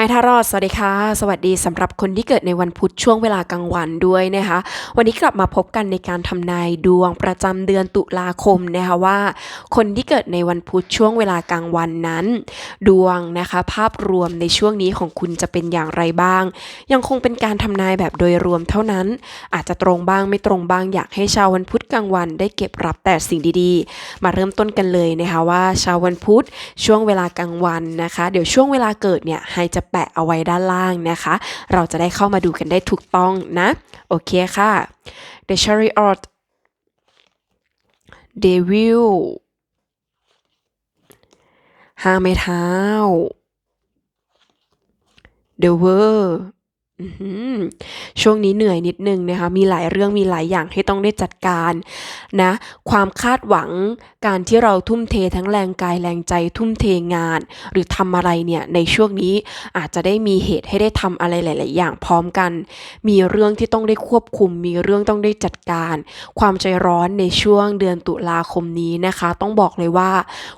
ฮทารอดสวัสดีค่ะ สวัสดีสำหรับคนที่เกิดในวันพุธช่วงเวลากลางวันด้วยนะคะ วันนี้กลับมาพบกันในการทำนายดวงประจำเดือนตุลาคมนะคะว่า คนที่เกิดในวันพุธช่วงเวลากลางวันนั้น ดวงนะคะภาพรวมในช่วงนี้ของคุณจะเป็นอย่างไรบ้าง ยังคงเป็นการทำนายแบบโดยรวมเท่านั้น อาจจะตรงบ้างไม่ตรงบ้างอยากให้ชาววันพุธกลางวันได้เก็บรับแต่สิ่งดีๆ มาเริ่มต้นกันเลยนะคะว่าชาววันพุธช่วงเวลากลางวันนะคะ เดี๋ยวช่วงเวลาเกิดเนี่ยไฮจะแปะเอาไว้ด้านล่างนะคะ เราจะได้เข้ามาดูกันได้ถูกต้องนะ โอเคค่ะ The Chariot Devil ห้าไม้เท้า The World ช่วงนี้เหนื่อยนิดนึงนะคะ มีหลายเรื่องมีหลายอย่างให้ต้องได้จัดการนะ ความคาดหวังการที่เราทุ่มเททั้งแรงกายแรงใจทุ่มเทงาน หรือทำอะไรเนี่ยในช่วงนี้อาจจะได้มีเหตุให้ได้ทำอะไรหลาย ๆ อย่างพร้อมกัน มีเรื่องที่ต้องได้ควบคุม มีเรื่องต้องได้จัดการ ความใจร้อนในช่วงเดือนตุลาคมนี้นะคะ ต้องบอกเลยว่า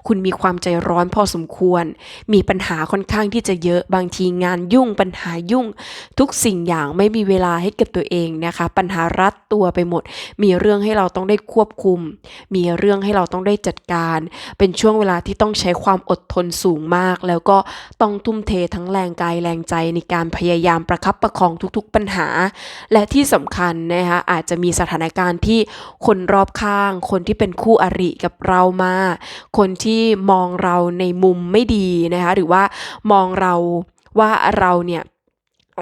คุณมีความใจร้อนพอสมควร มีปัญหาค่อนข้างที่จะเยอะบางทีงานยุ่งปัญหายุ่งทุกสิ่งอย่างไม่มีเวลาให้กับตัวเองนะคะ ปัญหารัดตัวไปหมด มีเรื่องให้เราต้องได้ควบคุม มีเรื่องให้เราต้องได้จัดการ เป็นช่วงเวลาที่ต้องใช้ความอดทนสูงมาก แล้วก็ต้องทุ่มเททั้งแรงกายแรงใจในการพยายามประคับประคองทุกๆปัญหา และที่สำคัญนะคะอาจจะมีสถานการณ์ที่คนรอบข้าง คนที่เป็นคู่อริกับเรามา คนที่มองเราในมุมไม่ดีนะคะหรือว่ามองเราว่าเราเนี่ย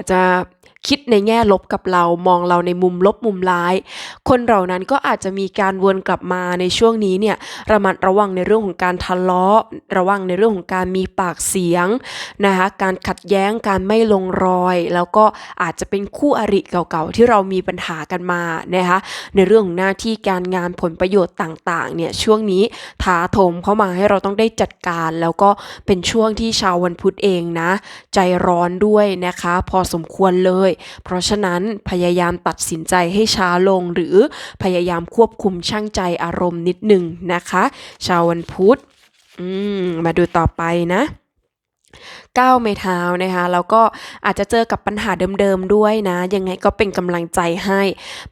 จจะ คิดในแง่ลบกับเรามองเราในมุมลบมุมร้าย คนเหล่านั้นก็อาจจะมีการวนกลับมาในช่วงนี้เนี่ยระมัดระวังในเรื่องของการทะเลาะ ระวังในเรื่องของการมีปากเสียงนะคะการขัดแย้งการไม่ลงรอย แล้วก็อาจจะเป็นคู่อริเก่าๆ ที่เรามีปัญหากันมานะคะในเรื่องของหน้าที่การงานผลประโยชน์ต่างๆเนี่ยช่วงนี้ถาโถมเข้ามาให้เราต้องได้จัดการแล้วก็เป็นช่วงที่ชาววันพุธเองนะ ใจร้อนด้วยนะคะ พอสมควรเลยเพราะฉะนั้นพยายามตัดสินใจให้ช้าลงหรือพยายามควบคุมช่างใจอารมณ์นิดหนึ่งนะคะ ชาววันพุธมมาดูต่อไปนะ ก้าวไม่เท้านะคะแล้วก็อาจจะเจอกับปัญหาเดิมๆด้วยนะ ยังไงก็เป็นกำลังใจให้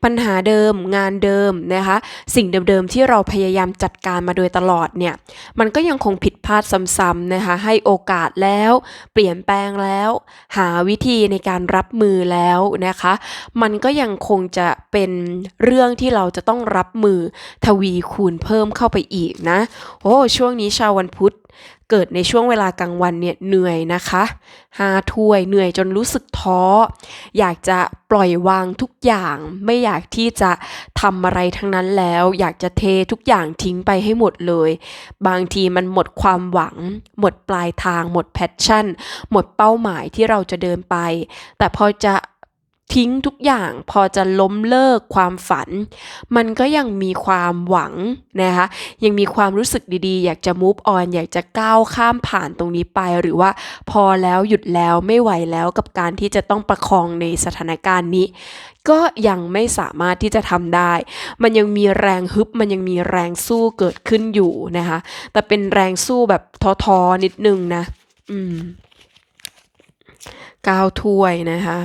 ปัญหาเดิมงานเดิมนะคะ สิ่งเดิมๆที่เราพยายามจัดการมาโดยตลอดเนี่ย มันก็ยังคงผิดพลาดซ้ำๆนะคะ ให้โอกาสแล้ว เปลี่ยนแปลงแล้ว หาวิธีในการรับมือแล้วนะคะ มันก็ยังคงจะเป็นเรื่องที่เราจะต้องรับมือทวีคูณเพิ่มเข้าไปอีกนะ โอ้ช่วงนี้ชาววันพุธ เกิดในช่วงเวลากลางวันเนี่ยเหนื่อยนะคะหาถ้วยเหนื่อยจนรู้สึกท้อ อยากจะปล่อยวางทุกอย่าง ไม่อยากที่จะทำอะไรทั้งนั้นแล้ว อยากจะเททุกอย่างทิ้งไปให้หมดเลย บางทีมันหมดความหวัง หมดปลายทาง หมดแพชชั่น หมดเป้าหมายที่เราจะเดินไป แต่พอจะ ทิ้งทุกอย่างพอจะล้มเลิกความฝัน มันก็ยังมีความหวังนะคะยังมีความรู้สึกดีๆ อยากจะ move on อยากจะก้าวข้ามผ่านตรงนี้ไป หรือว่าพอแล้วหยุดแล้วไม่ไหวแล้วกับการที่จะต้องประคองในสถานการณ์นี้ ก็ยังไม่สามารถที่จะทำได้ มันยังมีแรงฮึบมันยังมีแรงสู้เกิดขึ้นอยู่นะคะแต่เป็นแรงสู้แบบท้อๆนิดนึงนะ อืมก้าวถ้วยนะคะ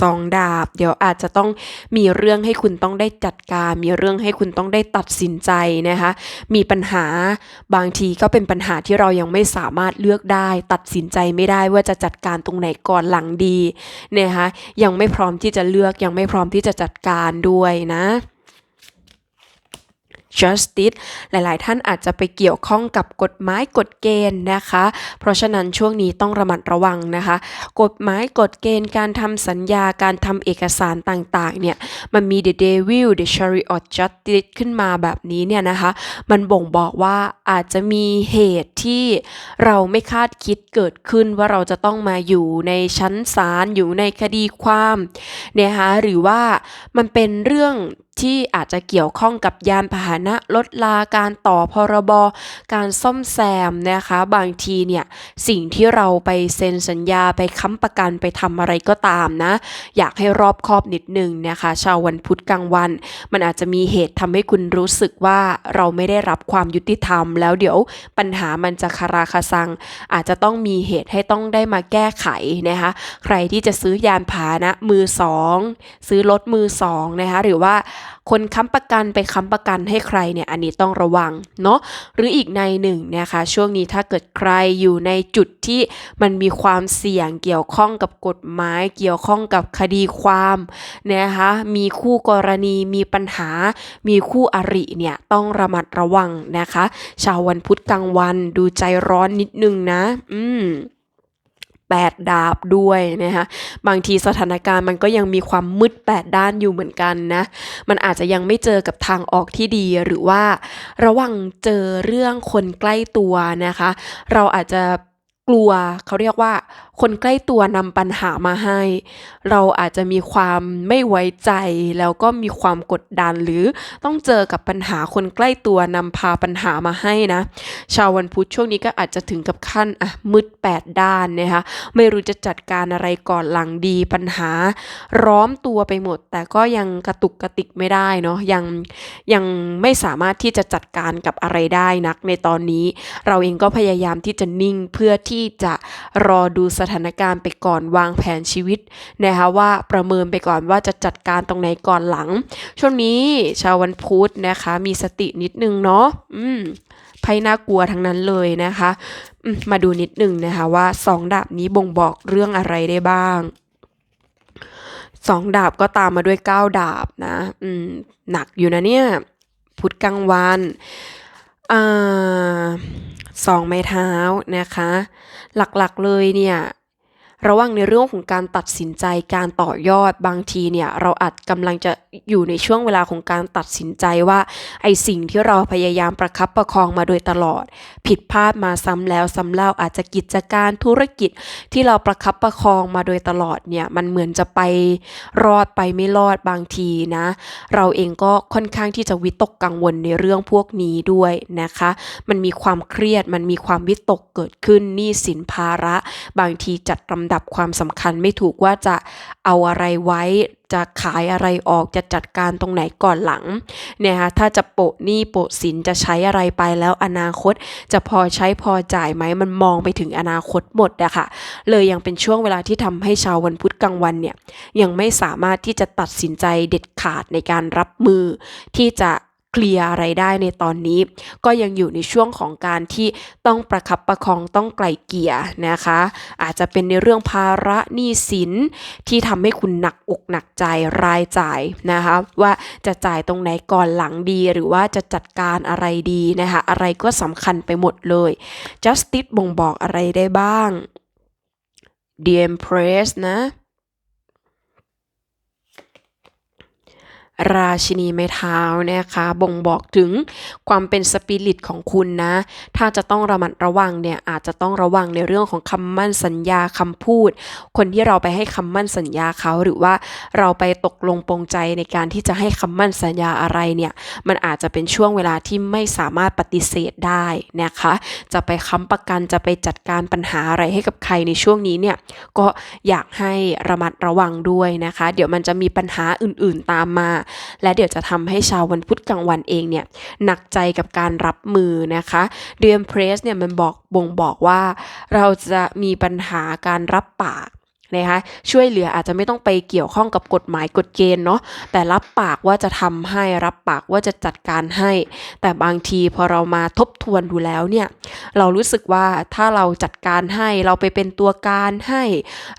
สองดาบ เดี๋ยวอาจจะต้องมีเรื่องให้คุณต้องได้จัดการ มีเรื่องให้คุณต้องได้ตัดสินใจนะคะ มีปัญหาบางทีก็เป็นปัญหาที่เรายังไม่สามารถเลือกได้ ตัดสินใจไม่ได้ว่าจะจัดการตรงไหนก่อนหลังดีนะคะยังไม่พร้อมที่จะเลือกยังไม่พร้อมที่จะจัดการด้วยนะ justice หลาย ๆ ท่านอาจจะไปเกี่ยวข้องกับกฎหมายกฎเกณฑ์นะคะ เพราะฉะนั้นช่วงนี้ต้องระมัดระวังนะคะ กฎหมายกฎเกณฑ์การทำสัญญาการทำเอกสารต่าง ๆ เนี่ย มันมี the devil the chariot justice ขึ้นมาแบบนี้เนี่ยนะคะ มันบ่งบอกว่าอาจจะมีเหตุที่เราไม่คาดคิดเกิดขึ้นว่าเราจะต้องมาอยู่ในชั้นศาลอยู่ในคดีความนะคะหรือว่ามันเป็นเรื่อง ที่อาจจะเกี่ยวข้องกับยานพาหนะลดลาการต่อพรบการซ่อมแซมนะคะ บางทีเนี่ยสิ่งที่เราไปเซ็นสัญญาไปค้ำประกันไปทำอะไรก็ตามนะ อยากให้รอบคอบนิดนึงนะคะชาววันพุธกลางวัน มันอาจจะมีเหตุทำให้คุณรู้สึกว่าเราไม่ได้รับความยุติธรรม แล้วเดี๋ยวปัญหามันจะคาราคาซัง อาจจะต้องมีเหตุให้ต้องได้มาแก้ไขนะคะใครที่จะซื้อยานพาหนะมือสองซื้อรถมือสองนะคะหรือว่าคนค้ำประกันไปค้ำประกันให้ใครเนี่ยอันนี้ต้องระวังเนาะหรืออีกในหนึ่งนะคะช่วงนี้ถ้าเกิดใครอยู่ในจุดที่มันมีความเสี่ยงเกี่ยวข้องกับกฎหมาย เกี่ยวข้องกับคดีความนะคะมีคู่กรณีมีปัญหา มีคู่อริเนี่ยต้องระมัดระวังนะคะ ชาววันพุธกลางวันดูใจร้อนนิดนึงนะ อืม 8ดดาบด้วยนะคะบางทีสถานการณ์มันก็ยังมีความมืดแปดด้านอยู่เหมือนกันนะมันอาจจะยังไม่เจอกับทางออกที่ดีหรือว่าระวังเจอเรื่องคนใกล้ตัวนะคะ เราอาจจะ กลัวเขาเรียกว่า คนใกล้ตัวนำปัญหามาให้ เราอาจจะมีความไม่ไว้ใจแล้วก็มีความกดดันหรือต้องเจอกับปัญหาคนใกล้ตัวนำพาปัญหามาให้นะ ชาววันพุธช่วงนี้ก็อาจจะถึงกับขั้นอะมืดแปดด้านนะคะไม่รู้จะจัดการอะไรก่อนหลังดีปัญหา ร้อมตัวไปหมด แต่ก็ยังกระตุกกระติกไม่ได้เนาะยังยังไม่สามารถที่จะจัดการกับอะไรได้นักในตอนนี้ เราเองก็พยายามที่จะนิ่งเพื่อที่จะรอดูสถานการณ์ไปก่อนวางแผนชีวิตนะคะว่าประเมินไปก่อนว่าจะจัดการตรงไหนก่อนหลัง ช่วงนี้ชาววันพุธนะคะ มีสตินิดนึงเนาะอืมไพ่น่ากลัวทั้งนั้นเลยนะคะมมาดูนิดนึงนะคะว่าสองดาบนี้บ่งบอกเรื่องอะไรได้บ้างสองดาบก็ตามมาด้วยเก้าดาบนะ อืม หนักอยู่นะเนี่ย พุธกลางวันอ่า สองไม้เท้านะคะ หลักๆเลยเนี่ย ระวังในเรื่องของการตัดสินใจการต่อยอดบางทีเนี่ยเราอาจกำลังจะอยู่ในช่วงเวลาของการตัดสินใจว่าไอสิ่งที่เราพยายามประคับประคองมาโดยตลอด ผิดพลาดมาซ้ำแล้วซ้ำเล่าอาจจะกิจการธุรกิจที่เราประคับประคองมาโดยตลอดเนี่ยมันเหมือนจะไปรอดไปไม่รอดบางทีนะ เราเองก็ค่อนข้างที่จะวิตกกังวลในเรื่องพวกนี้ด้วยนะคะ มันมีความเครียดมันมีความวิตกเกิดขึ้นหนี้สินภาระ บางทีจัดลำดับความสำคัญไม่ถูกว่าจะเอาอะไรไว้ จะขายอะไรออกจะจัดการตรงไหนก่อนหลังเนี่ยคะถ้าจะโปะหนี้โปะสินจะใช้อะไรไปแล้วอนาคต จะพอใช้พอจ่ายไหมมันมองไปถึงอนาคตหมดอะค่ะเลยยังเป็นช่วงเวลาที่ทำให้ชาววันพุธกลางวันเนี่ยยังไม่สามารถที่จะตัดสินใจเด็ดขาดในการรับมือที่จะ เคลียร์อะไรได้ในตอนนี้ ก็ยังอยู่ในช่วงของการที่ต้องประคับประคองต้องไกลเกลี่ยนะคะ อาจจะเป็นในเรื่องภาระหนี้สินที่ทำให้คุณหนักอกหนักใจรายจ่ายนะคะว่าจะจ่ายตรงไหนก่อนหลังดี หรือว่าจะจัดการอะไรดีนะคะอะไรก็สำคัญไปหมดเลย justice บ่งบอกอะไรได้บ้าง The Empress นะ ราชินีไม้เท้านะคะ บ่งบอกถึงความเป็นสปิริตของคุณนะ ถ้าจะต้องระมัดระวังเนี่ยอาจจะต้องระวังในเรื่องของคำมั่นสัญญาคำพูด คนที่เราไปให้คำมั่นสัญญาเขาหรือว่าเราไปตกลงปรงใจในการที่จะให้คำมั่นสัญญาอะไรเนี่ย มันอาจจะเป็นช่วงเวลาที่ไม่สามารถปฏิเสธได้นะคะ จะไปค้ำประกันจะไปจัดการปัญหาอะไรให้กับใครในช่วงนี้เนี่ยก็อยากให้ระมัดระวังด้วยนะคะ เดี๋ยวมันจะมีปัญหาอื่นๆตามมาและเดี๋ยวจะทำให้ชาววันพุธกลางวันเองเนี่ยหนักใจกับการรับมือนะคะเดือนเพรสเนี่ยมันบอกบ่งบอกว่าเราจะมีปัญหาการรับปาก นะคะช่วยเหลืออาจจะไม่ต้องไปเกี่ยวข้องกับกฎหมายกฎเกณฑ์เนาะแต่รับปากว่าจะทำให้รับปากว่าจะจัดการให้ แต่บางทีพอเรามาทบทวนดูแล้วเนี่ยเรารู้สึกว่าถ้าเราจัดการให้เราไปเป็นตัวการให้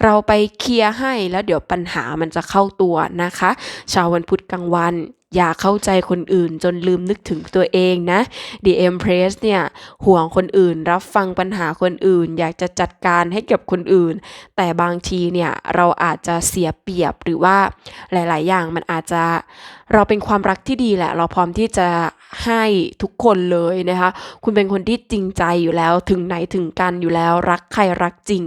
เราไปเคลียร์ให้แล้วเดี๋ยวปัญหามันจะเข้าตัวนะคะ ชาววันพุธกลางวัน อย่าเข้าใจคนอื่นจนลืมนึกถึงตัวเองนะ The Empress เนี่ยห่วงคนอื่น รับฟังปัญหาคนอื่น อยากจะจัดการให้กับคนอื่น แต่บางทีเนี่ยเราอาจจะเสียเปรียบหรือว่าหลาย ๆ อย่างมันอาจจะเราเป็นความรักที่ดีแหละ เราพร้อมที่จะ ให้ทุกคนเลยนะคะ คุณเป็นคนที่จริงใจอยู่แล้ว ถึงไหนถึงกันอยู่แล้ว รักใครรักจริง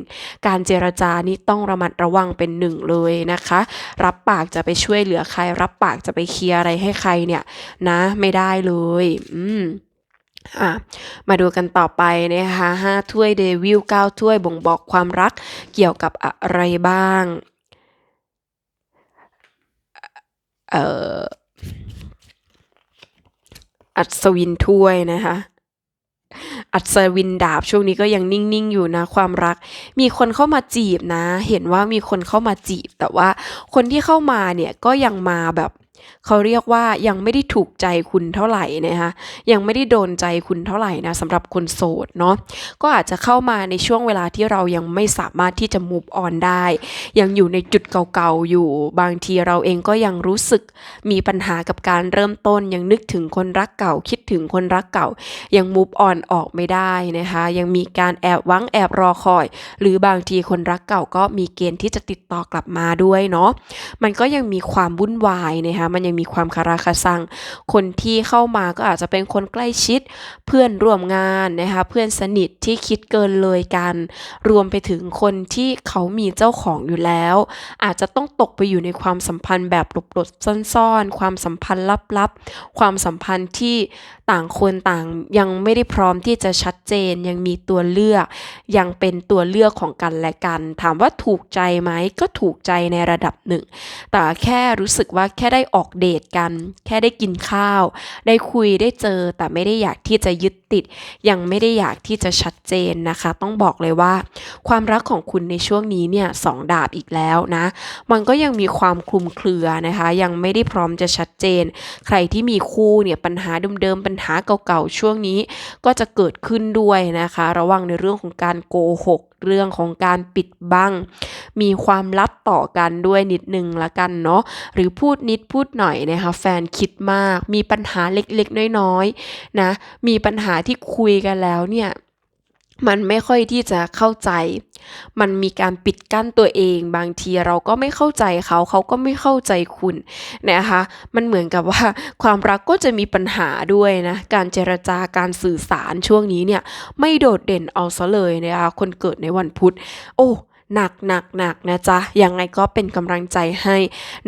การเจรจานี่ต้องระมัดระวังเป็นหนึ่งเลยนะคะ รับปากจะไปช่วยเหลือใคร รับปากจะไปเคลียร์อะไรให้ใครเนี่ยนะ ไม่ได้เลย อืมอะมาดูกันต่อไปนะคะห้าถ้วยเดวิลเก้าถ้วยบ่งบอกความรักเกี่ยวกับอะไรบ้าง เอ่อ อัศวินถ้วยนะคะอัศวินดาบช่วงนี้ก็ยังนิ่งๆอยู่นะความรัก มีคนเข้ามาจีบนะ เห็นว่ามีคนเข้ามาจีบ แต่ว่าคนที่เข้ามาเนี่ยก็ยังมาแบบ เขาเรียกว่ายังไม่ได้ถูกใจคุณเท่าไหร่นะคะยังไม่ได้โดนใจคุณเท่าไหร่นะสำหรับคนโสดเนาะก็อาจจะเข้ามาในช่วงเวลาที่เรายังไม่สามารถที่จะมูฟออนได้ ยังอยู่ในจุดเก่าๆอยู่ บางทีเราเองก็ยังรู้สึกมีปัญหากับการเริ่มต้นยังนึกถึงคนรักเก่าคิด ถึงคนรักเก่า ยัง move on ออกไม่ได้นะคะ ยังมีการแอบหวังแอบรอคอย หรือบางทีคนรักเก่าก็มีเกณฑ์ที่จะติดต่อกลับมาด้วยเนาะมันก็ยังมีความวุ่นวายนะคะมันยังมีความคาราคาซัง คนที่เข้ามาก็อาจจะเป็นคนใกล้ชิด เพื่อนร่วมงานนะคะเพื่อนสนิทที่คิดเกินเลยกัน รวมไปถึงคนที่เขามีเจ้าของอยู่แล้ว อาจจะต้องตกไปอยู่ในความสัมพันธ์แบบหลบๆซ่อนๆ ความสัมพันธ์ลับๆ ความสัมพันธ์ที่ต่างคนต่างยังไม่ได้พร้อมที่จะชัดเจน ยังมีตัวเลือก ยังเป็นตัวเลือกของกันและกัน ถามว่าถูกใจไหมก็ถูกใจในระดับหนึ่ง แต่แค่รู้สึกว่าแค่ได้ออกเดทกัน แค่ได้กินข้าว ได้คุยได้เจอ แต่ไม่ได้อยากที่จะยึดติด ยังไม่ได้อยากที่จะชัดเจนนะคะ ต้องบอกเลยว่า ความรักของคุณในช่วงนี้เนี่ยสองดาบอีกแล้วนะ มันก็ยังมีความคลุมเครือนะคะ ยังไม่ได้พร้อมจะชัดเจน ใครที่มีคู่เนี่ยปัญหาเดิมๆปัญหาหาเก่าๆช่วงนี้ก็จะเกิดขึ้นด้วยนะคะ ระวังในเรื่องของการโกหก เรื่องของการปิดบัง มีความลับต่อกันด้วยนิดนึงละกันเนาะหรือพูดนิดพูดหน่อยนะคะแฟนคิดมาก มีปัญหาเล็กๆ น้อยๆนะมีปัญหาที่คุยกันแล้วเนี่ย มันไม่ค่อยที่จะเข้าใจ มันมีการปิดกั้นตัวเอง บางทีเราก็ไม่เข้าใจเขา เขาก็ไม่เข้าใจคุณนะคะ มันเหมือนกับว่าความรักก็จะมีปัญหาด้วยนะ การเจรจาการสื่อสารช่วงนี้เนี่ย ไม่โดดเด่นเอาซะเลยนะคะ คนเกิดในวันพุธ โอ้ หนักหนักหนักนะจ๊ะ ยังไงก็เป็นกำลังใจให้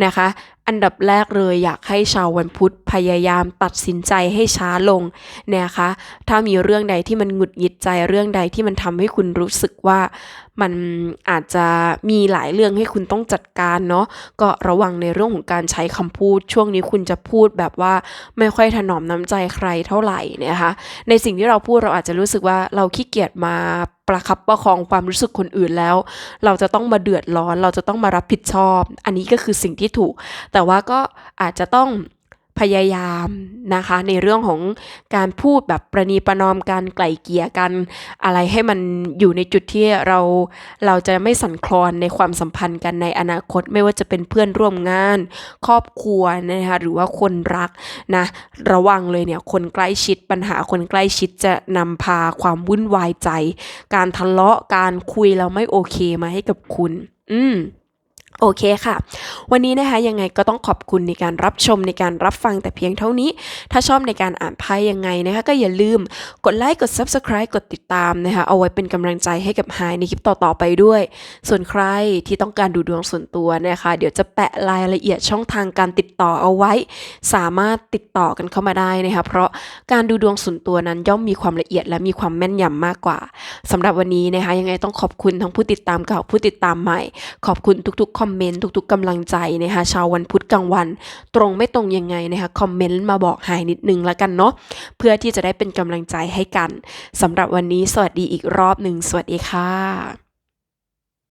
นะคะ อันดับแรกเลยอยากให้ชาววันพุธพยายามตัดสินใจให้ช้าลงนะคะ ถ้ามีเรื่องใดที่มันหงุดหงิดใจเรื่องใดที่มันทำให้คุณรู้สึกว่ามันอาจจะมีหลายเรื่องให้คุณต้องจัดการเนาะก็ระวังในเรื่องของการใช้คำพูด ช่วงนี้คุณจะพูดแบบว่าไม่ค่อยถนอมน้ำใจใครเท่าไหร่นะคะ ในสิ่งที่เราพูดเราอาจจะรู้สึกว่าเราขี้เกียจมา ประคับประคองความรู้สึกคนอื่นแล้ว เราจะต้องมาเดือดร้อน เราจะต้องมารับผิดชอบ อันนี้ก็คือสิ่งที่ถูก แต่ว่าก็อาจจะต้อง พยายามนะคะ ในเรื่องของการพูดแบบประนีประนอมกันไกล่เกลี่ยกัน อะไรให้มันอยู่ในจุดที่เราเราจะไม่สั่นคลอนในความสัมพันธ์กันในอนาคตไม่ว่าจะเป็นเพื่อนร่วมงาน ครอบครัวนะคะหรือว่าคนรักนะระวังเลยเนี่ยคนใกล้ชิดปัญหาคนใกล้ชิดจะนำพาความวุ่นวายใจ การทะเลาะการคุยแล้วไม่โอเคมาให้กับคุณ อืม โอเคค่ะ วันนี้นะคะยังไงก็ต้องขอบคุณในการรับชมในการรับฟังแต่เพียงเท่านี้ ถ้าชอบในการอ่านไพ่ยังไงนะคะก็อย่าลืมกดไลค์กด Subscribe กดติดตามนะคะเอาไว้เป็นกำลังใจให้กับไฮในคลิปต่อๆไปด้วย ส่วนใครที่ต้องการดูดวงส่วนตัวนะคะ เดี๋ยวจะแปะรายละเอียดช่องทางการติดต่อเอาไว้ สามารถติดต่อกันเข้ามาได้นะคะเพราะการดูดวงส่วนตัวนั้นย่อมมีความละเอียดและมีความแม่นยำมากกว่าสำหรับวันนี้นะคะยังไงต้องขอบคุณทั้งผู้ติดตามเก่าผู้ติดตามใหม่ ขอบคุณทุกๆคอมเมนต์ทุกๆกำลังใจนะคะชาววันพุธกลางวัน ตรงไม่ตรงยังไงนะคะคอมเมนต์มาบอกหายนิดนึงแล้วกันเนาะเพื่อที่จะได้เป็นกำลังใจให้กันสำหรับวันนี้สวัสดีอีกรอบหนึ่งสวัสดีค่ะ